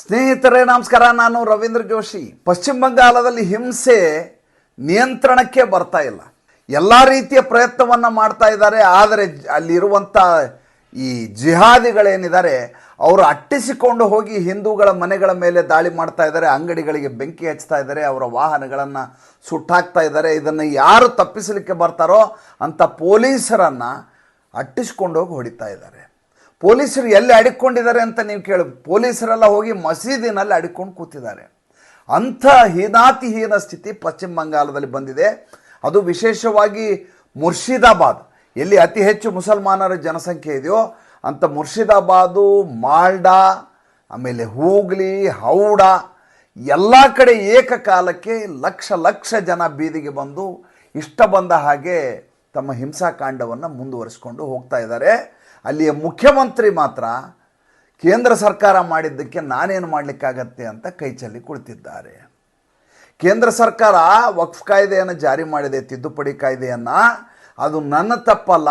ಸ್ನೇಹಿತರೇ, ನಮಸ್ಕಾರ. ನಾನು ರವೀಂದ್ರ ಜೋಶಿ. ಪಶ್ಚಿಮ ಬಂಗಾಳದಲ್ಲಿ ಹಿಂಸೆ ನಿಯಂತ್ರಣಕ್ಕೆ ಬರ್ತಾ ಇಲ್ಲ. ಎಲ್ಲ ರೀತಿಯ ಪ್ರಯತ್ನವನ್ನು ಮಾಡ್ತಾ ಇದ್ದಾರೆ. ಆದರೆ ಅಲ್ಲಿರುವಂಥ ಈ ಜಿಹಾದಿಗಳೇನಿದ್ದಾರೆ, ಅವರು ಅಟ್ಟಿಸಿಕೊಂಡು ಹೋಗಿ ಹಿಂದೂಗಳ ಮನೆಗಳ ಮೇಲೆ ದಾಳಿ ಮಾಡ್ತಾ ಇದ್ದಾರೆ. ಅಂಗಡಿಗಳಿಗೆ ಬೆಂಕಿ ಹಚ್ತಾ ಇದ್ದಾರೆ. ಅವರ ವಾಹನಗಳನ್ನು ಸುಟ್ಟಾಕ್ತಾ ಇದ್ದಾರೆ. ಇದನ್ನು ಯಾರು ತಪ್ಪಿಸಲಿಕ್ಕೆ ಬರ್ತಾರೋ ಅಂಥ ಪೊಲೀಸರನ್ನು ಅಟ್ಟಿಸಿಕೊಂಡು ಹೋಗಿ ಹೊಡಿತಾ ಇದ್ದಾರೆ. ಪೊಲೀಸರು ಎಲ್ಲಿ ಅಡಿಕೊಂಡಿದ್ದಾರೆ ಅಂತ ನೀವು ಕೇಳಿ. ಪೊಲೀಸರೆಲ್ಲ ಹೋಗಿ ಮಸೀದಿನಲ್ಲಿ ಅಡಿಕೊಂಡು ಕೂತಿದ್ದಾರೆ. ಅಂಥ ಹೀನಾತಿಹೀನ ಸ್ಥಿತಿ ಪಶ್ಚಿಮ ಬಂಗಾಲದಲ್ಲಿ ಬಂದಿದೆ. ಅದು ವಿಶೇಷವಾಗಿ ಮುರ್ಷಿದಾಬಾದ್. ಎಲ್ಲಿ ಅತಿ ಹೆಚ್ಚು ಮುಸಲ್ಮಾನರ ಜನಸಂಖ್ಯೆ ಇದೆಯೋ ಅಂಥ ಮುರ್ಷಿದಾಬಾದು, ಮಾಲ್ಡಾ, ಆಮೇಲೆ ಹೂಗ್ಲಿ, ಹೌಡಾ, ಎಲ್ಲ ಕಡೆ ಏಕಕಾಲಕ್ಕೆ ಲಕ್ಷ ಲಕ್ಷ ಜನ ಬೀದಿಗೆ ಬಂದು ಇಷ್ಟ ಬಂದ ಹಾಗೆ ತಮ್ಮ ಹಿಂಸಾಕಾಂಡವನ್ನು ಮುಂದುವರಿಸ್ಕೊಂಡು ಹೋಗ್ತಾ ಇದ್ದಾರೆ. ಅಲ್ಲಿಯ ಮುಖ್ಯಮಂತ್ರಿ ಮಾತ್ರ ಕೇಂದ್ರ ಸರ್ಕಾರ ಮಾಡಿದ್ದಕ್ಕೆ ನಾನೇನು ಮಾಡಲಿಕ್ಕಾಗತ್ತೆ ಅಂತ ಕೈಚಲ್ಲಿ ಕುಳಿತಿದ್ದಾರೆ. ಕೇಂದ್ರ ಸರ್ಕಾರ ವಕ್ಫ್ ಕಾಯ್ದೆಯನ್ನು ಜಾರಿ ಮಾಡಿದೆ, ತಿದ್ದುಪಡಿ ಕಾಯ್ದೆಯನ್ನು. ಅದು ನನ್ನ ತಪ್ಪಲ್ಲ.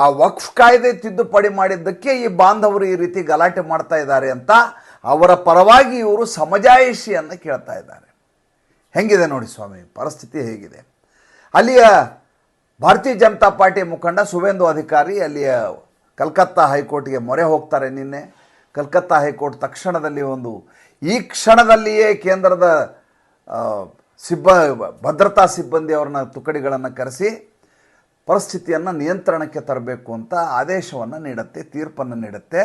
ಆ ವಕ್ಫ್ ಕಾಯ್ದೆ ತಿದ್ದುಪಡಿ ಮಾಡಿದ್ದಕ್ಕೆ ಈ ಬಾಂಧವರು ಈ ರೀತಿ ಗಲಾಟೆ ಮಾಡ್ತಾ ಇದ್ದಾರೆ ಅಂತ ಅವರ ಪರವಾಗಿ ಇವರು ಸಮಜಾಯಿಷಿಯನ್ನು ಕೇಳ್ತಾ ಇದ್ದಾರೆ. ಹೆಂಗಿದೆ ನೋಡಿ ಸ್ವಾಮಿ, ಪರಿಸ್ಥಿತಿ ಹೇಗಿದೆ? ಅಲ್ಲಿಯ ಭಾರತೀಯ ಜನತಾ ಪಾರ್ಟಿ ಮುಖಂಡ, ಸುವೇಂದು ಅಧಿಕಾರಿ ಅಲ್ಲಿಯ ಕಲ್ಕತ್ತಾ ಹೈಕೋರ್ಟ್ಗೆ ಮೊರೆ ಹೋಗ್ತಾರೆ ನಿನ್ನೆ. ಕಲ್ಕತ್ತಾ ಹೈಕೋರ್ಟ್ ತಕ್ಷಣದಲ್ಲಿ ಒಂದು, ಈ ಕ್ಷಣದಲ್ಲಿಯೇ ಕೇಂದ್ರದ ಸಿಬ್ಬ, ಭದ್ರತಾ ಸಿಬ್ಬಂದಿ ಅವ್ರನ್ನ ತುಕಡಿಗಳನ್ನು ಕರೆಸಿ ಪರಿಸ್ಥಿತಿಯನ್ನು ನಿಯಂತ್ರಣಕ್ಕೆ ತರಬೇಕು ಅಂತ ಆದೇಶವನ್ನು ನೀಡುತ್ತೆ, ತೀರ್ಪನ್ನು ನೀಡುತ್ತೆ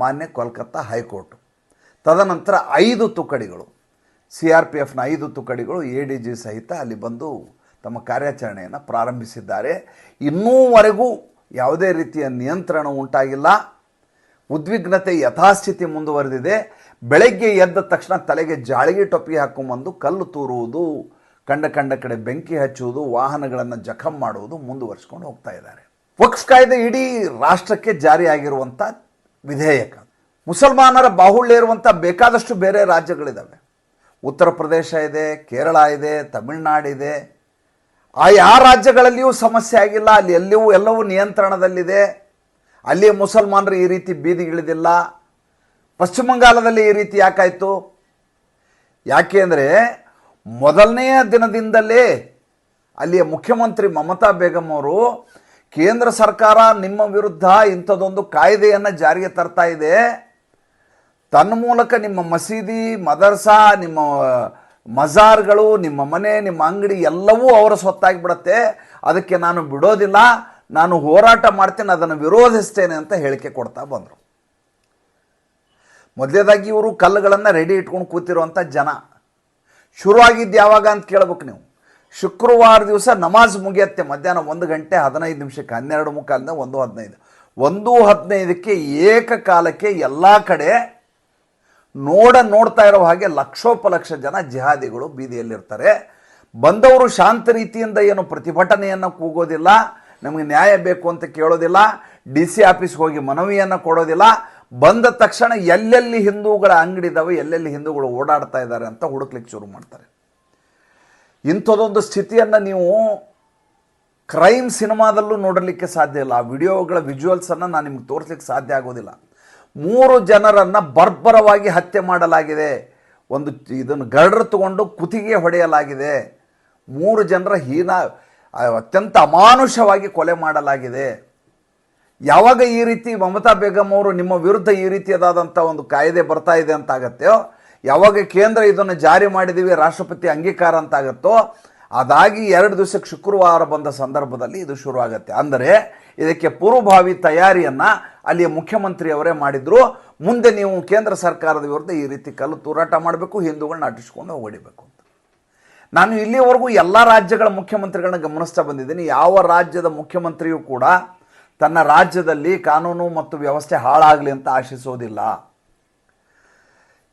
ಮಾನ್ಯ ಕೋಲ್ಕತ್ತಾ ಹೈಕೋರ್ಟ್. ತದನಂತರ ಐದು ತುಕಡಿಗಳು, ಸಿ ಆರ್ ಪಿ ಎಫ್ನ ಐದು ತುಕಡಿಗಳು ಎ ಡಿ ಜಿ ಸಹಿತ ಅಲ್ಲಿ ಬಂದು ತಮ್ಮ ಕಾರ್ಯಾಚರಣೆಯನ್ನು ಪ್ರಾರಂಭಿಸಿದ್ದಾರೆ. ಇನ್ನೂವರೆಗೂ ಯಾವುದೇ ರೀತಿಯ ನಿಯಂತ್ರಣ ಉಂಟಾಗಿಲ್ಲ. ಉದ್ವಿಗ್ನತೆ ಯಥಾಸ್ಥಿತಿ ಮುಂದುವರೆದಿದೆ. ಬೆಳಗ್ಗೆ ಎದ್ದ ತಕ್ಷಣ ತಲೆಗೆ ಜಾಳಿಗೆ ಟೊಪ್ಪಿ ಹಾಕೊಂಬಂದು ಕಲ್ಲು ತೂರುವುದು, ಕಂಡ ಕಂಡ ಕಡೆ ಬೆಂಕಿ ಹಚ್ಚುವುದು, ವಾಹನಗಳನ್ನು ಜಖಂ ಮಾಡುವುದು ಮುಂದುವರಿಸ್ಕೊಂಡು ಹೋಗ್ತಾ ಇದ್ದಾರೆ. ವಕ್ಫ್ ಕಾಯ್ದೆ ಇಡೀ ರಾಷ್ಟ್ರಕ್ಕೆ ಜಾರಿಯಾಗಿರುವಂಥ ವಿಧೇಯಕ. ಮುಸಲ್ಮಾನರ ಬಾಹುಳ್ಯ ಇರುವಂಥ ಬೇಕಾದಷ್ಟು ಬೇರೆ ರಾಜ್ಯಗಳಿದ್ದಾವೆ ಉತ್ತರ ಪ್ರದೇಶ ಇದೆ, ಕೇರಳ ಇದೆ ತಮಿಳುನಾಡಿದೆ ಆ ಯಾವ ರಾಜ್ಯಗಳಲ್ಲಿಯೂ ಸಮಸ್ಯೆ ಆಗಿಲ್ಲ, ಅಲ್ಲಿ ಎಲ್ಲಿಯೂ ಎಲ್ಲವೂ ನಿಯಂತ್ರಣದಲ್ಲಿದೆ. ಅಲ್ಲಿ ಮುಸಲ್ಮಾನರು ಈ ರೀತಿ ಬೀದಿಗಿಳಿದಿಲ್ಲ ಪಶ್ಚಿಮ ಬಂಗಾಲದಲ್ಲಿ ಈ ರೀತಿ ಯಾಕಾಯಿತು? ಯಾಕೆ ಅಂದರೆ ಮೊದಲನೆಯ ದಿನದಿಂದಲೇ ಅಲ್ಲಿಯ ಮುಖ್ಯಮಂತ್ರಿ ಮಮತಾ ಬೇಗಂ ಅವರು ಕೇಂದ್ರ ಸರ್ಕಾರ ನಿಮ್ಮ ವಿರುದ್ಧ ಇಂಥದ್ದೊಂದು ಕಾಯ್ದೆಯನ್ನು ಜಾರಿಗೆ ತರ್ತಾ ಇದೆ. ತನ್ನ ಮೂಲಕ ನಿಮ್ಮ ಮಸೀದಿ, ಮದರ್ಸಾ, ನಿಮ್ಮ ಮಜಾರ್ಗಳು, ನಿಮ್ಮ ಮನೆ, ನಿಮ್ಮ ಅಂಗಡಿ ಎಲ್ಲವೂ ಅವರ ಸ್ವತ್ತಾಗಿ ಬಿಡತ್ತೆ. ಅದಕ್ಕೆ ನಾನು ಬಿಡೋದಿಲ್ಲ, ನಾನು ಹೋರಾಟ ಮಾಡ್ತೇನೆ, ಅದನ್ನು ವಿರೋಧಿಸ್ತೇನೆ ಅಂತ ಹೇಳಿಕೆ ಕೊಡ್ತಾ ಬಂದರು. ಮೊದಲೇದಾಗಿ ಇವರು ಕಲ್ಲುಗಳನ್ನು ರೆಡಿ ಇಟ್ಕೊಂಡು ಕೂತಿರುವಂಥ ಜನ. ಶುರುವಾಗಿದ್ದು ಯಾವಾಗ ಅಂತ ಕೇಳ್ಬೇಕು ನೀವು? ಶುಕ್ರವಾರ ದಿವಸ ನಮಾಜ್ ಮುಗಿಯತ್ತೆ, ಮಧ್ಯಾಹ್ನ ಒಂದು ಗಂಟೆ ಹದಿನೈದು ನಿಮಿಷಕ್ಕೆ, ಹನ್ನೆರಡು ಮುಕ್ಕಾಲಿಂದ ಒಂದು ಹದಿನೈದು. ಒಂದು ಹದಿನೈದಕ್ಕೆ ಏಕಕಾಲಕ್ಕೆ ಎಲ್ಲ ಕಡೆ ನೋಡ ನೋಡ್ತಾ ಇರೋ ಹಾಗೆ ಲಕ್ಷೋಪಲಕ್ಷ ಜನ ಜಿಹಾದಿಗಳು ಬೀದಿಯಲ್ಲಿರ್ತಾರೆ. ಬಂದವರು ಶಾಂತ ರೀತಿಯಿಂದ ಏನು ಪ್ರತಿಭಟನೆಯನ್ನು ಕೂಗೋದಿಲ್ಲ, ನಮಗೆ ನ್ಯಾಯ ಬೇಕು ಅಂತ ಕೇಳೋದಿಲ್ಲ, ಡಿ ಸಿ ಆಫೀಸ್ಗೆ ಹೋಗಿ ಮನವಿಯನ್ನು ಕೊಡೋದಿಲ್ಲ, ಬಂದ ತಕ್ಷಣ ಎಲ್ಲೆಲ್ಲಿ ಹಿಂದೂಗಳ ಅಂಗಡಿ ಇದ್ದಾವೆ ಎಲ್ಲೆಲ್ಲಿ ಹಿಂದೂಗಳು ಓಡಾಡ್ತಾ ಇದ್ದಾರೆ ಅಂತ ಹುಡುಕ್ಲಿಕ್ಕೆ ಶುರು ಮಾಡ್ತಾರೆ. ಇಂಥದ್ದೊಂದು ಸ್ಥಿತಿಯನ್ನು ನೀವು ಕ್ರೈಮ್ ಸಿನಿಮಾದಲ್ಲೂ ನೋಡಲಿಕ್ಕೆ ಸಾಧ್ಯ ಇಲ್ಲ. ಆ ವಿಡಿಯೋಗಳ ವಿಜುವಲ್ಸನ್ನು ನಾನು ನಿಮ್ಗೆ ತೋರಿಸ್ಲಿಕ್ಕೆ ಸಾಧ್ಯ ಆಗೋದಿಲ್ಲ. ಮೂರು ಜನರನ್ನು ಬರ್ಬರವಾಗಿ ಹತ್ಯೆ ಮಾಡಲಾಗಿದೆ. ಒಂದು ಇದನ್ನು ಗರ್ಡ್ರ್ ತಗೊಂಡು ಕುತ್ತಿಗೆ ಹೊಡೆಯಲಾಗಿದೆ. ಮೂರು ಜನರ ಹೀನ, ಅತ್ಯಂತ ಅಮಾನುಷವಾಗಿ ಕೊಲೆ ಮಾಡಲಾಗಿದೆ. ಯಾವಾಗ ಈ ರೀತಿ ಮಮತಾ ಬೇಗಂ ಅವರು ನಿಮ್ಮ ವಿರುದ್ಧ ಈ ರೀತಿಯಾದಂಥ ಒಂದು ಕಾಯ್ದೆ ಬರ್ತಾ ಇದೆ ಅಂತ ಆಗತ್ತೆಯೋ ಯಾವಾಗ ಕೇಂದ್ರ ಇದನ್ನು ಜಾರಿ ಮಾಡಿದ್ದೀವಿ ರಾಷ್ಟ್ರಪತಿ ಅಂಗೀಕಾರ ಅಂತ ಆಗುತ್ತೋ ಅದಾಗಿ ಎರಡು ದಿವಸಕ್ಕೆ ಶುಕ್ರವಾರ ಬಂದ ಸಂದರ್ಭದಲ್ಲಿ ಇದು ಶುರುವಾಗುತ್ತೆ. ಅಂದರೆ ಇದಕ್ಕೆ ಪೂರ್ವಭಾವಿ ತಯಾರಿಯನ್ನು ಅಲ್ಲಿಯ ಮುಖ್ಯಮಂತ್ರಿಯವರೇ ಮಾಡಿದ್ರು. ಮುಂದೆ ನೀವು ಕೇಂದ್ರ ಸರ್ಕಾರದ ವಿರುದ್ಧ ಈ ರೀತಿ ಕಲ್ಲು ತೂರಾಟ ಮಾಡಬೇಕು, ಹಿಂದೂಗಳನ್ನ ಅಟ್ಟಿಸ್ಕೊಂಡು ಹೊಡಿಬೇಕು ನಾನು ಇಲ್ಲಿವರೆಗೂ ಎಲ್ಲ ರಾಜ್ಯಗಳ ಮುಖ್ಯಮಂತ್ರಿಗಳನ್ನ ಗಮನಿಸ್ತಾ ಬಂದಿದ್ದೀನಿ. ಯಾವ ರಾಜ್ಯದ ಮುಖ್ಯಮಂತ್ರಿಯೂ ಕೂಡ ತನ್ನ ರಾಜ್ಯದಲ್ಲಿ ಕಾನೂನು ಮತ್ತು ವ್ಯವಸ್ಥೆ ಹಾಳಾಗಲಿ ಅಂತ ಆಶಿಸೋದಿಲ್ಲ.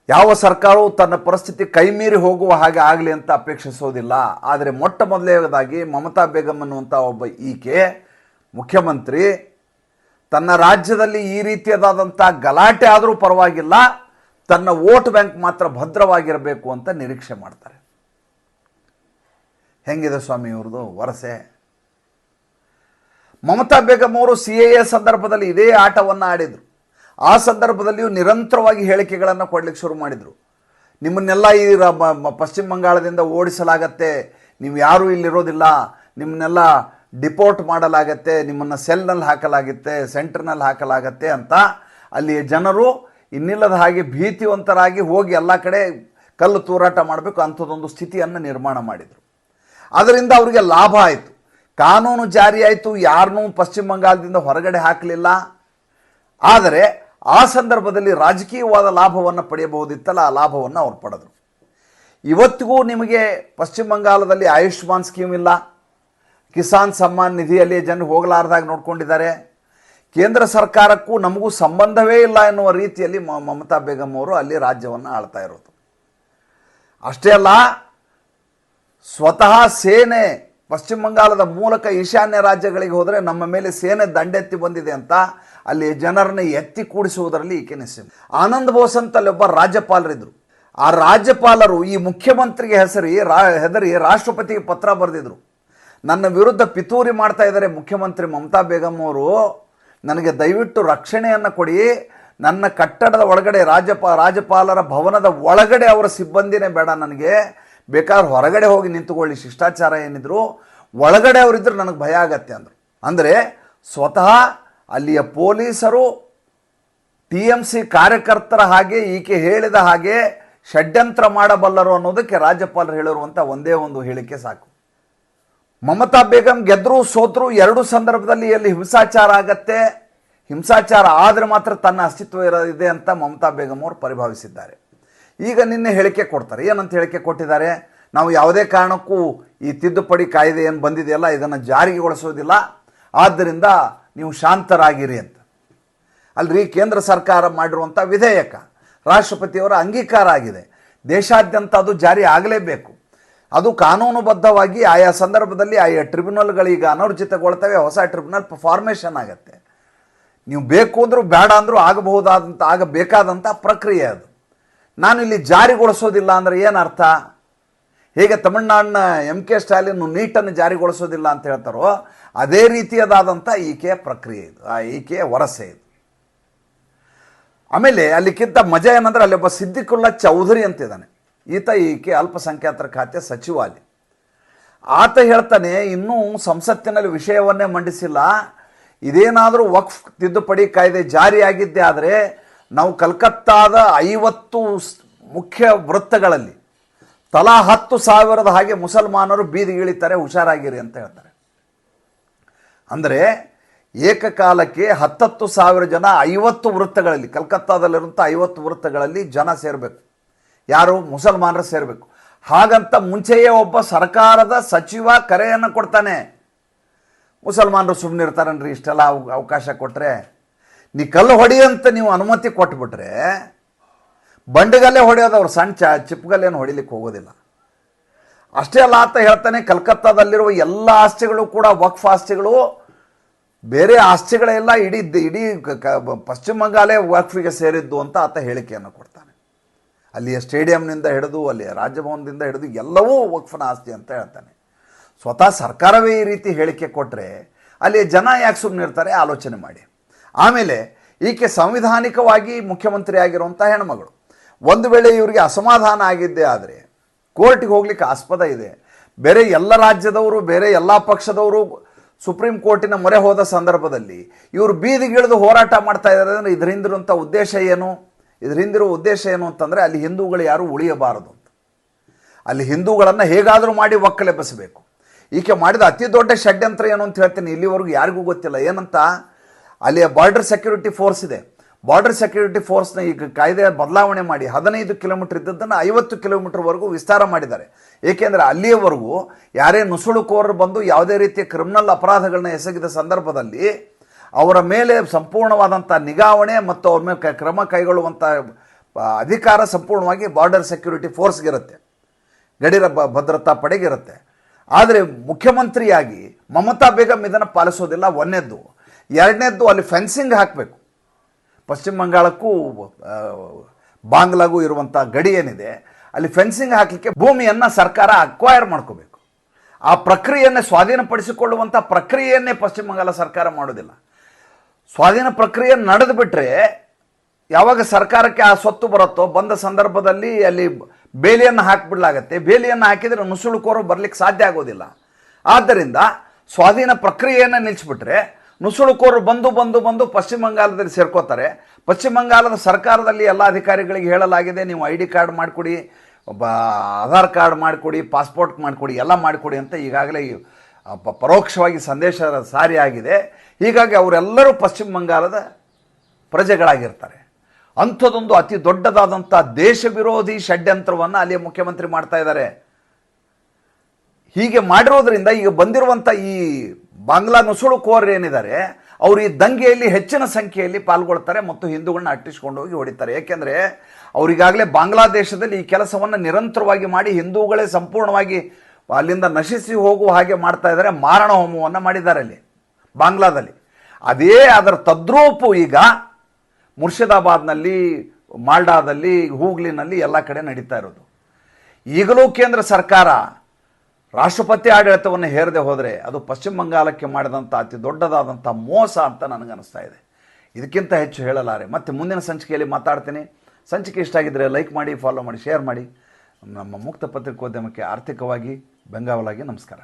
ಯಾವ ಸರ್ಕಾರವು ತನ್ನ ಪರಿಸ್ಥಿತಿ ಕೈಮೀರಿ ಹೋಗುವ ಹಾಗೆ ಆಗಲಿ ಅಂತ ಅಪೇಕ್ಷಿಸೋದಿಲ್ಲ. ಆದರೆ ಮೊಟ್ಟ ಮೊದಲನೇದಾಗಿ ಮಮತಾ ಬೇಗಂ ಅನ್ನುವಂಥ ಒಬ್ಬ ಈಕೆ, ಮುಖ್ಯಮಂತ್ರಿ, ತನ್ನ ರಾಜ್ಯದಲ್ಲಿ ಈ ರೀತಿಯಾದಂಥ ಗಲಾಟೆ ಆದರೂ ಪರವಾಗಿಲ್ಲ, ತನ್ನ ವೋಟ್ ಬ್ಯಾಂಕ್ ಮಾತ್ರ ಭದ್ರವಾಗಿರಬೇಕು ಅಂತ ನಿರೀಕ್ಷೆ ಮಾಡ್ತಾರೆ. ಹೆಂಗಿದೆ ಸ್ವಾಮಿ ಇವ್ರದ್ದು ವರಸೆ? ಮಮತಾ ಬೇಗಂ ಅವರು ಸಿ ಎ ಎ ಸಂದರ್ಭದಲ್ಲಿ ಇದೇ ಆಟವನ್ನು ಆಡಿದರು. ಆ ಸಂದರ್ಭದಲ್ಲಿಯೂ ನಿರಂತರವಾಗಿ ಹೇಳಿಕೆಗಳನ್ನು ಕೊಡಲಿಕ್ಕೆ ಶುರು ಮಾಡಿದರು. ನಿಮ್ಮನ್ನೆಲ್ಲ ಈ ಪಶ್ಚಿಮ ಬಂಗಾಳದಿಂದ ಓಡಿಸಲಾಗತ್ತೆ, ನೀವು ಯಾರೂ ಇಲ್ಲಿರೋದಿಲ್ಲ, ನಿಮ್ಮನ್ನೆಲ್ಲ ಡಿಪೋರ್ಟ್ ಮಾಡಲಾಗತ್ತೆ, ನಿಮ್ಮನ್ನು ಸೆಲ್ನಲ್ಲಿ ಹಾಕಲಾಗುತ್ತೆ, ಸೆಂಟರ್ನಲ್ಲಿ ಹಾಕಲಾಗತ್ತೆ ಅಂತ ಅಲ್ಲಿ ಜನರು ಇನ್ನಿಲ್ಲದ ಹಾಗೆ ಭೀತಿವಂತರಾಗಿ ಹೋಗಿ ಎಲ್ಲ ಕಡೆ ಕಲ್ಲು ತೂರಾಟ ಮಾಡಬೇಕು ಅಂಥದ್ದೊಂದು ಸ್ಥಿತಿಯನ್ನು ನಿರ್ಮಾಣ ಮಾಡಿದರು. ಅದರಿಂದ ಅವರಿಗೆ ಲಾಭ ಆಯಿತು. ಕಾನೂನು ಜಾರಿ ಆಯಿತು ಯಾರನ್ನೂ ಪಶ್ಚಿಮ ಬಂಗಾಳದಿಂದ ಹೊರಗಡೆ ಹಾಕಲಿಲ್ಲ. ಆದರೆ ಆ ಸಂದರ್ಭದಲ್ಲಿ ರಾಜಕೀಯವಾದ ಲಾಭವನ್ನು ಪಡೆಯಬಹುದಿತ್ತಲ್ಲ, ಆ ಲಾಭವನ್ನು ಅವ್ರು ಪಡೆದರು. ಇವತ್ತಿಗೂ ನಿಮಗೆ ಪಶ್ಚಿಮ ಬಂಗಾಳದಲ್ಲಿ ಆಯುಷ್ಮಾನ್ ಸ್ಕೀಮ್ ಇಲ್ಲ. ಕಿಸಾನ್ ಸಮ್ಮಾನ್ ನಿಧಿಯಲ್ಲಿ ಜನ ಹೋಗಲಾರ್ದಾಗ ನೋಡ್ಕೊಂಡಿದ್ದಾರೆ. ಕೇಂದ್ರ ಸರ್ಕಾರಕ್ಕೂ ನಮಗೂ ಸಂಬಂಧವೇ ಇಲ್ಲ ಎನ್ನುವ ರೀತಿಯಲ್ಲಿ ಮಮತಾ ಬೇಗಂ ಅವರು ಅಲ್ಲಿ ರಾಜ್ಯವನ್ನು ಆಳ್ತಾ ಇರೋದು. ಅಷ್ಟೇ ಅಲ್ಲ, ಸ್ವತಃ ಸೇನೆ ಪಶ್ಚಿಮ ಬಂಗಾಳದ ಮೂಲಕ ಈಶಾನ್ಯ ರಾಜ್ಯಗಳಿಗೆ ಹೋದರೆ ನಮ್ಮ ಮೇಲೆ ಸೇನೆ ದಂಡೆತ್ತಿ ಬಂದಿದೆ ಅಂತ ಅಲ್ಲಿ ಜನರನ್ನ ಎತ್ತಿ ಕೂಡಿಸುವುದರಲ್ಲಿ ಈಕೆ ಆನಂದ ಆನಂದ್ ಬೋಸ್ ಅಂತ ಅಲ್ಲಿ ಒಬ್ಬ ರಾಜ್ಯಪಾಲರಿದ್ರು. ಆ ರಾಜ್ಯಪಾಲರು ಈ ಮುಖ್ಯಮಂತ್ರಿಗೆ ಹೆಸರಿ, ರಾ, ಹೆದರಿ ರಾಷ್ಟ್ರಪತಿಗೆ ಪತ್ರ ಬರೆದಿದ್ರು. ನನ್ನ ವಿರುದ್ಧ ಪಿತೂರಿ ಮಾಡ್ತಾ ಇದ್ದಾರೆ ಮುಖ್ಯಮಂತ್ರಿ ಮಮತಾ ಬೇಗಂ ಅವರು. ನನಗೆ ದಯವಿಟ್ಟು ರಕ್ಷಣೆಯನ್ನು ಕೊಡಿ. ನನ್ನ ಕಟ್ಟಡದ ಒಳಗಡೆ ರಾಜ್ಯಪ, ರಾಜ್ಯಪಾಲರ ಭವನದ ಒಳಗಡೆ ಅವರ ಸಿಬ್ಬಂದಿನೇ ಬೇಡ ನನಗೆ. ಬೇಕಾದ್ರೆ ಹೊರಗಡೆ ಹೋಗಿ ನಿಂತುಕೊಳ್ಳಿ, ಶಿಷ್ಟಾಚಾರ ಏನಿದ್ರು. ಒಳಗಡೆ ಅವರಿದ್ರೆ ನನಗೆ ಭಯ ಆಗತ್ತೆ ಅಂದರು. ಅಂದರೆ ಸ್ವತಃ ಅಲ್ಲಿಯ ಪೊಲೀಸರು ಟಿ ಎಂ ಸಿ ಕಾರ್ಯಕರ್ತರ ಹಾಗೆ ಈಕೆ ಹೇಳಿದ ಹಾಗೆ ಷಡ್ಯಂತ್ರ ಮಾಡಬಲ್ಲರು ಅನ್ನೋದಕ್ಕೆ ರಾಜ್ಯಪಾಲರು ಹೇಳಿರುವಂಥ ಒಂದೇ ಒಂದು ಹೇಳಿಕೆ ಸಾಕು. ಮಮತಾ ಬೇಗಂ ಗೆದ್ರು ಸೋತರು ಎರಡು ಸಂದರ್ಭದಲ್ಲಿ ಎಲ್ಲಿ ಹಿಂಸಾಚಾರ ಆಗತ್ತೆ, ಹಿಂಸಾಚಾರ ಆದರೆ ಮಾತ್ರ ತನ್ನ ಅಸ್ತಿತ್ವ ಇರೋದಿದೆ ಅಂತ ಮಮತಾ ಬೇಗಂ ಅವರು ಪರಿಭಾವಿಸಿದ್ದಾರೆ. ಈಗ ನಿನ್ನೆ ಹೇಳಿಕೆ ಕೊಡ್ತಾರೆ. ಏನಂತ ಹೇಳಿಕೆ ಕೊಟ್ಟಿದ್ದಾರೆ? ನಾವು ಯಾವುದೇ ಕಾರಣಕ್ಕೂ ಈ ತಿದ್ದುಪಡಿ ಕಾಯ್ದೆ ಏನು ಬಂದಿದೆಯಲ್ಲ, ಇದನ್ನು ಜಾರಿಗೊಳಿಸೋದಿಲ್ಲ. ಆದ್ದರಿಂದ ನೀವು ಶಾಂತರಾಗಿರಿ ಅಂತ. ಅಲ್ರಿ, ಕೇಂದ್ರ ಸರ್ಕಾರ ಮಾಡಿರುವಂಥ ವಿಧೇಯಕ ರಾಷ್ಟ್ರಪತಿಯವರ ಅಂಗೀಕಾರ ಆಗಿದೆ. ದೇಶಾದ್ಯಂತ ಅದು ಜಾರಿ ಆಗಲೇಬೇಕು. ಅದು ಕಾನೂನುಬದ್ಧವಾಗಿ ಆಯಾ ಸಂದರ್ಭದಲ್ಲಿ ಆಯಾ ಟ್ರಿಬ್ಯುನಲ್ಗಳೀಗ ಅನರ್ಜಿತಗೊಳ್ತವೆ, ಹೊಸ ಟ್ರಿಬ್ಯುನಲ್ ಫಾರ್ಮೇಷನ್ ಆಗುತ್ತೆ. ನೀವು ಬೇಕು ಅಂದರೂ ಬೇಡ ಅಂದರೂ ಆಗಬಹುದಾದಂಥ ಆಗಬೇಕಾದಂಥ ಪ್ರಕ್ರಿಯೆ ಅದು. ನಾನು ಇಲ್ಲಿ ಜಾರಿಗೊಳಿಸೋದಿಲ್ಲ ಅಂದರೆ ಏನರ್ಥ ಹೇಗೆ ತಮಿಳ್ನಾಡಿನ ಎಂ ಕೆ ಸ್ಟಾಲಿನ್ ನೀಟನ್ನು ಜಾರಿಗೊಳಿಸೋದಿಲ್ಲ ಅಂತ ಹೇಳ್ತಾರೋ, ಅದೇ ರೀತಿಯದಾದಂಥ ಈಕೆಯ ಪ್ರಕ್ರಿಯೆ ಇದು. ಆ ಈಕೆಯ ವರಸೆ ಇದು. ಆಮೇಲೆ ಅಲ್ಲಿಕ್ಕಿಂತ ಮಜಾ ಏನಂದ್ರೆ ಅಲ್ಲಿ ಒಬ್ಬ ಸಿದ್ದಿಕುಲ್ಲಾ ಚೌಧರಿ ಅಂತಿದ್ದಾನೆ. ಈತ ಈಕೆ ಅಲ್ಪಸಂಖ್ಯಾತರ ಖಾತೆ ಸಚಿವ ಆತ ಹೇಳ್ತಾನೆ, ಇನ್ನೂ ಸಂಸತ್ತಿನಲ್ಲಿ ವಿಷಯವನ್ನೇ ಮಂಡಿಸಿಲ್ಲ. ಇದೇನಾದರೂ ವಕ್ಫ್ ತಿದ್ದುಪಡಿ ಕಾಯ್ದೆ ಜಾರಿಯಾಗಿದ್ದೇ ಆದರೆ ನಾವು ಕಲ್ಕತ್ತಾದ ಐವತ್ತು ಮುಖ್ಯ ವೃತ್ತಗಳಲ್ಲಿ ತಲಾ ಹತ್ತು ಸಾವಿರದ ಹಾಗೆ ಮುಸಲ್ಮಾನರು ಬೀದಿಗಿಳಿತಾರೆ ಹುಷಾರಾಗಿರಿ ಅಂತ ಹೇಳ್ತಾರೆ. ಅಂದರೆ ಏಕಕಾಲಕ್ಕೆ ಹತ್ತತ್ತು ಸಾವಿರ ಜನ ಐವತ್ತು ವೃತ್ತಗಳಲ್ಲಿ, ಕಲ್ಕತ್ತಾದಲ್ಲಿರುವಂಥ ಐವತ್ತು ವೃತ್ತಗಳಲ್ಲಿ ಜನ ಸೇರಬೇಕು. ಯಾರು? ಮುಸಲ್ಮಾನರು ಸೇರಬೇಕು. ಹಾಗಂತ ಮುಂಚೆಯೇ ಒಬ್ಬ ಸರ್ಕಾರದ ಸಚಿವ ಕರೆಯನ್ನು ಕೊಡ್ತಾನೆ. ಮುಸಲ್ಮಾನರು ಸುಮ್ಮನೆ ಇರ್ತಾರನ್ರಿ ಇಷ್ಟೆಲ್ಲ ಅವ- ಅವಕಾಶ ಕೊಟ್ಟರೆ ನೀ ಕಲ್ಲು ಹೊಡಿ ಅಂತ ನೀವು ಅನುಮತಿ ಕೊಟ್ಬಿಟ್ರೆ ಬಂಡೆಗಲ್ಲೇ ಹೊಡೆಯೋದವ್ರು ಸಣ್ಣ ಚ ಚಿಪ್ಪುಗಲ್ಲೇನು ಹೊಡಿಲಿಕ್ಕೆ ಹೋಗೋದಿಲ್ಲ. ಅಷ್ಟೇ ಅಲ್ಲ ಅಂತ ಹೇಳ್ತಾನೆ, ಕಲ್ಕತ್ತಾದಲ್ಲಿರುವ ಎಲ್ಲ ಆಸ್ತಿಗಳು ಕೂಡ ವಕ್ಫ್ ಆಸ್ತಿಗಳು, ಬೇರೆ ಆಸ್ತಿಗಳೆಲ್ಲ ಇಡೀ ಇಡೀ ಪಶ್ಚಿಮ ಬಂಗಾಲೇ ವಕ್ಫಿಗೆ ಸೇರಿದ್ದು ಅಂತ ಆತ ಹೇಳಿಕೆಯನ್ನು ಕೊಡ್ತಾನೆ. ಅಲ್ಲಿಯ ಸ್ಟೇಡಿಯಂನಿಂದ ಹಿಡಿದು ಅಲ್ಲಿ ರಾಜಭವನದಿಂದ ಹಿಡಿದು ಎಲ್ಲವೂ ವಕ್ಫನ ಆಸ್ತಿ ಅಂತ ಹೇಳ್ತಾನೆ. ಸ್ವತಃ ಸರ್ಕಾರವೇ ಈ ರೀತಿ ಹೇಳಿಕೆ ಕೊಟ್ಟರೆ ಅಲ್ಲಿ ಜನ ಯಾಕೆ ಸುಮ್ಮನಿರ್ತಾರೆ ಆಲೋಚನೆ ಮಾಡಿ. ಆಮೇಲೆ ಈಕೆ ಸಂವಿಧಾನಿಕವಾಗಿ ಮುಖ್ಯಮಂತ್ರಿ ಆಗಿರುವಂಥ ಹೆಣ್ಮಗಳು. ಒಂದು ವೇಳೆ ಇವರಿಗೆ ಅಸಮಾಧಾನ ಆಗಿದ್ದೇ ಆದರೆ ಕೋರ್ಟಿಗೆ ಹೋಗ್ಲಿಕ್ಕೆ ಆಸ್ಪದ ಇದೆ. ಬೇರೆ ಎಲ್ಲ ರಾಜ್ಯದವರು, ಬೇರೆ ಎಲ್ಲ ಪಕ್ಷದವರು ಸುಪ್ರೀಂ ಕೋರ್ಟಿನ ಮೊರೆ ಹೋದ ಸಂದರ್ಭದಲ್ಲಿ ಇವರು ಬೀದಿಗಿಳಿದು ಹೋರಾಟ ಮಾಡ್ತಾ ಇದ್ದಾರೆ ಅಂದರೆ ಇದರಿಂದಿರುವಂಥ ಉದ್ದೇಶ ಏನು? ಇದರಿಂದಿರುವ ಉದ್ದೇಶ ಏನು ಅಂತಂದರೆ ಅಲ್ಲಿ ಹಿಂದೂಗಳು ಯಾರೂ ಉಳಿಯಬಾರದು ಅಂತ. ಅಲ್ಲಿ ಹಿಂದೂಗಳನ್ನು ಹೇಗಾದರೂ ಮಾಡಿ ಒಕ್ಕಲೆಬ್ಬಿಸಬೇಕು ಈಕೆ ಮಾಡಿದ ಅತಿ ದೊಡ್ಡ ಷಡ್ಯಂತ್ರ ಏನು ಅಂತ ಹೇಳ್ತೀನಿ, ಇಲ್ಲಿವರೆಗೂ ಯಾರಿಗೂ ಗೊತ್ತಿಲ್ಲ. ಏನಂತ? ಅಲ್ಲಿಯ ಬಾರ್ಡರ್ ಸೆಕ್ಯೂರಿಟಿ ಫೋರ್ಸ್ ಇದೆ. ಬಾರ್ಡರ್ ಸೆಕ್ಯೂರಿಟಿ ಫೋರ್ಸ್ನ ಈಗ ಕಾಯ್ದೆ ಬದಲಾವಣೆ ಮಾಡಿ ಹದಿನೈದು ಕಿಲೋಮೀಟರ್ ಇದ್ದದ್ದನ್ನು ಐವತ್ತು ಕಿಲೋಮೀಟರ್ವರೆಗೂ ವಿಸ್ತಾರ ಮಾಡಿದ್ದಾರೆ. ಏಕೆಂದರೆ ಅಲ್ಲಿಯವರೆಗೂ ಯಾರೇ ನುಸುಳುಕೋರರು ಬಂದು ಯಾವುದೇ ರೀತಿಯ ಕ್ರಿಮಿನಲ್ ಅಪರಾಧಗಳನ್ನ ಎಸಗಿದ ಸಂದರ್ಭದಲ್ಲಿ ಅವರ ಮೇಲೆ ಸಂಪೂರ್ಣವಾದಂಥ ನಿಗಾವಣೆ ಮತ್ತು ಅವ್ರ ಮೇಲೆ ಕ್ರಮ ಕೈಗೊಳ್ಳುವಂಥ ಅಧಿಕಾರ ಸಂಪೂರ್ಣವಾಗಿ ಬಾರ್ಡರ್ ಸೆಕ್ಯೂರಿಟಿ ಫೋರ್ಸ್ಗಿರುತ್ತೆ ಗಡಿರ ಬ- ಭದ್ರತಾ ಪಡೆಗಿರುತ್ತೆ ಆದರೆ ಮುಖ್ಯಮಂತ್ರಿಯಾಗಿ ಮಮತಾ ಬೇಗಂ ಇದನ್ನು ಪಾಲಿಸೋದಿಲ್ಲ. ಒಂದನೇದ್ದು ಎರಡನೇದ್ದು ಅಲ್ಲಿ ಫೆನ್ಸಿಂಗ್ ಹಾಕಬೇಕು. ಪಶ್ಚಿಮ ಬಂಗಾಳಕ್ಕೂ ಬಾಂಗ್ಲಾಗೂ ಇರುವಂಥ ಗಡಿ ಏನಿದೆ, ಅಲ್ಲಿ ಫೆನ್ಸಿಂಗ್ ಹಾಕಲಿಕ್ಕೆ ಭೂಮಿಯನ್ನು ಸರ್ಕಾರ ಅಕ್ವೈರ್ ಮಾಡ್ಕೋಬೇಕು. ಆ ಪ್ರಕ್ರಿಯೆಯನ್ನೇ ಸ್ವಾಧೀನಪಡಿಸಿಕೊಳ್ಳುವಂಥ ಪ್ರಕ್ರಿಯೆಯನ್ನೇ ಪಶ್ಚಿಮ ಬಂಗಾಳ ಸರ್ಕಾರ ಮಾಡೋದಿಲ್ಲ ಸ್ವಾಧೀನ ಪ್ರಕ್ರಿಯೆ ನಡೆದು ಬಿಟ್ಟರೆ ಯಾವಾಗ ಸರ್ಕಾರಕ್ಕೆ ಆ ಸ್ವತ್ತು ಬರುತ್ತೋ, ಬಂದ ಸಂದರ್ಭದಲ್ಲಿ ಅಲ್ಲಿ ಬೇಲಿಯನ್ನು ಹಾಕಿಬಿಡ್ಲಾಗತ್ತೆ. ಬೇಲಿಯನ್ನು ಹಾಕಿದರೆ ನುಸುಳುಕೋರು ಬರಲಿಕ್ಕೆ ಸಾಧ್ಯ ಆಗೋದಿಲ್ಲ. ಆದ್ದರಿಂದ ಸ್ವಾಧೀನ ಪ್ರಕ್ರಿಯೆಯನ್ನು ನಿಲ್ಲಿಸ್ಬಿಟ್ರೆ ನುಸುಳುಕೋರು ಬಂದು ಬಂದು ಬಂದು ಪಶ್ಚಿಮ ಬಂಗಾಲದಲ್ಲಿ ಸೇರ್ಕೋತಾರೆ. ಪಶ್ಚಿಮ ಬಂಗಾಲದ ಸರ್ಕಾರದಲ್ಲಿ ಎಲ್ಲ ಅಧಿಕಾರಿಗಳಿಗೆ ಹೇಳಲಾಗಿದೆ, ನೀವು ಐ ಡಿ ಕಾರ್ಡ್ ಮಾಡಿಕೊಡಿ ಆಧಾರ್ ಕಾರ್ಡ್ ಮಾಡಿಕೊಡಿ, ಪಾಸ್ಪೋರ್ಟ್ ಮಾಡಿಕೊಡಿ, ಎಲ್ಲ ಮಾಡಿಕೊಡಿ ಅಂತ ಈಗಾಗಲೇ ಪರೋಕ್ಷವಾಗಿ ಸಂದೇಶ ಸಾರಿ ಆಗಿದೆ ಹೀಗಾಗಿ ಅವರೆಲ್ಲರೂ ಪಶ್ಚಿಮ ಬಂಗಾಲದ ಪ್ರಜೆಗಳಾಗಿರ್ತಾರೆ. ಅಂಥದ್ದೊಂದು ಅತಿ ದೊಡ್ಡದಾದಂಥ ದೇಶ ವಿರೋಧಿ ಷಡ್ಯಂತ್ರವನ್ನು ಅಲ್ಲಿಯ ಮುಖ್ಯಮಂತ್ರಿ ಮಾಡ್ತಾ ಇದ್ದಾರೆ. ಹೀಗೆ ಮಾಡಿರೋದ್ರಿಂದ ಈಗ ಬಂದಿರುವಂಥ ಈ ಬಾಂಗ್ಲಾ ನುಸುಳುಕೋರ್ ಏನಿದ್ದಾರೆ, ಅವರು ಈ ದಂಗೆಯಲ್ಲಿ ಹೆಚ್ಚಿನ ಸಂಖ್ಯೆಯಲ್ಲಿ ಪಾಲ್ಗೊಳ್ತಾರೆ ಮತ್ತು ಹಿಂದೂಗಳನ್ನ ಅಟ್ಟಿಸ್ಕೊಂಡು ಹೋಗಿ ಹೊಡಿತಾರೆ. ಏಕೆಂದರೆ ಅವರಿಗಾಗಲೇ ಬಾಂಗ್ಲಾದೇಶದಲ್ಲಿ ಈ ಕೆಲಸವನ್ನು ನಿರಂತರವಾಗಿ ಮಾಡಿ ಹಿಂದೂಗಳೇ ಸಂಪೂರ್ಣವಾಗಿ ಅಲ್ಲಿಂದ ನಶಿಸಿ ಹೋಗುವ ಹಾಗೆ ಮಾಡ್ತಾ ಇದ್ದಾರೆ, ಮಾರಣ ಹೋಮವನ್ನು ಮಾಡಿದ್ದಾರೆ ಅಲ್ಲಿ, ಬಾಂಗ್ಲಾದಲ್ಲಿ. ಅದೇ ಅದರ ತದ್ರೂಪು ಈಗ ಮುರ್ಷಿದಾಬಾದ್ನಲ್ಲಿ, ಮಾಲ್ಡಾದಲ್ಲಿ, ಹೂಗ್ಲಿನಲ್ಲಿ ಎಲ್ಲ ಕಡೆ ನಡೀತಾ ಇರೋದು. ಈಗಲೂ ಕೇಂದ್ರ ಸರ್ಕಾರ ರಾಷ್ಟ್ರಪತಿ ಆಡಳಿತವನ್ನು ಹೇರದೆ ಹೋದರೆ ಅದು ಪಶ್ಚಿಮ ಬಂಗಾಳಕ್ಕೆ ಮಾಡಿದಂಥ ಅತಿ ದೊಡ್ಡದಾದಂಥ ಮೋಸ ಅಂತ ನನಗನ್ನಿಸ್ತಾ ಇದೆ. ಇದಕ್ಕಿಂತ ಹೆಚ್ಚು ಹೇಳಲಾರೆ. ಮತ್ತೆ ಮುಂದಿನ ಸಂಚಿಕೆಯಲ್ಲಿ ಮಾತಾಡ್ತೀನಿ. ಸಂಚಿಕೆ ಇಷ್ಟ ಆಗಿದ್ದರೆ ಲೈಕ್ ಮಾಡಿ ಫಾಲೋ ಮಾಡಿ ಶೇರ್ ಮಾಡಿ. ನಮ್ಮ ಮುಕ್ತ ಪತ್ರಿಕೋದ್ಯಮಕ್ಕೆ ಆರ್ಥಿಕವಾಗಿ ಬೆಂಗಾವಲಾಗಿ ನಮಸ್ಕಾರ.